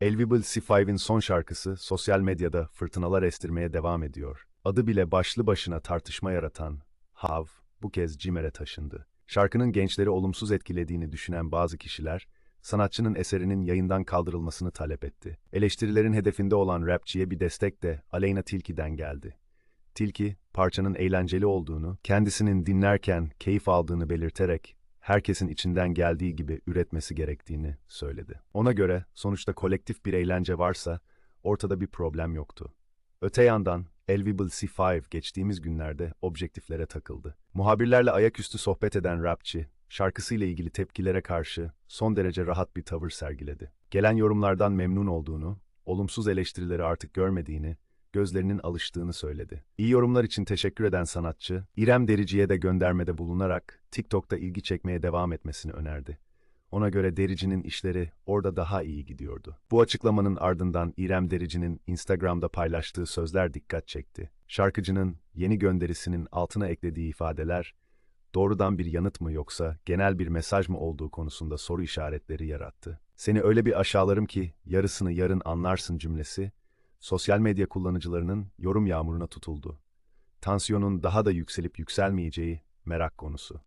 Elvible C5'in son şarkısı sosyal medyada fırtınalar estirmeye devam ediyor. Adı bile başlı başına tartışma yaratan Hav bu kez Cimer'e taşındı. Şarkının gençleri olumsuz etkilediğini düşünen bazı kişiler, sanatçının eserinin yayından kaldırılmasını talep etti. Eleştirilerin hedefinde olan rapçiye bir destek de Aleyna Tilki'den geldi. Tilki, parçanın eğlenceli olduğunu, kendisinin dinlerken keyif aldığını belirterek herkesin içinden geldiği gibi üretmesi gerektiğini söyledi. Ona göre sonuçta kolektif bir eğlence varsa ortada bir problem yoktu. Öte yandan Elvible C5 geçtiğimiz günlerde objektiflere takıldı. Muhabirlerle ayaküstü sohbet eden rapçi, şarkısıyla ilgili tepkilere karşı son derece rahat bir tavır sergiledi. Gelen yorumlardan memnun olduğunu, olumsuz eleştirileri artık görmediğini, gözlerinin alıştığını söyledi. İyi yorumlar için teşekkür eden sanatçı, İrem Derici'ye de göndermede bulunarak TikTok'ta ilgi çekmeye devam etmesini önerdi. Ona göre Derici'nin işleri orada daha iyi gidiyordu. Bu açıklamanın ardından İrem Derici'nin Instagram'da paylaştığı sözler dikkat çekti. Şarkıcının yeni gönderisinin altına eklediği ifadeler, doğrudan bir yanıt mı yoksa genel bir mesaj mı olduğu konusunda soru işaretleri yarattı. Seni öyle bir aşağılarım ki yarısını yarın anlarsın cümlesi, sosyal medya kullanıcılarının yorum yağmuruna tutuldu. Tansiyonun daha da yükselip yükselmeyeceği merak konusu.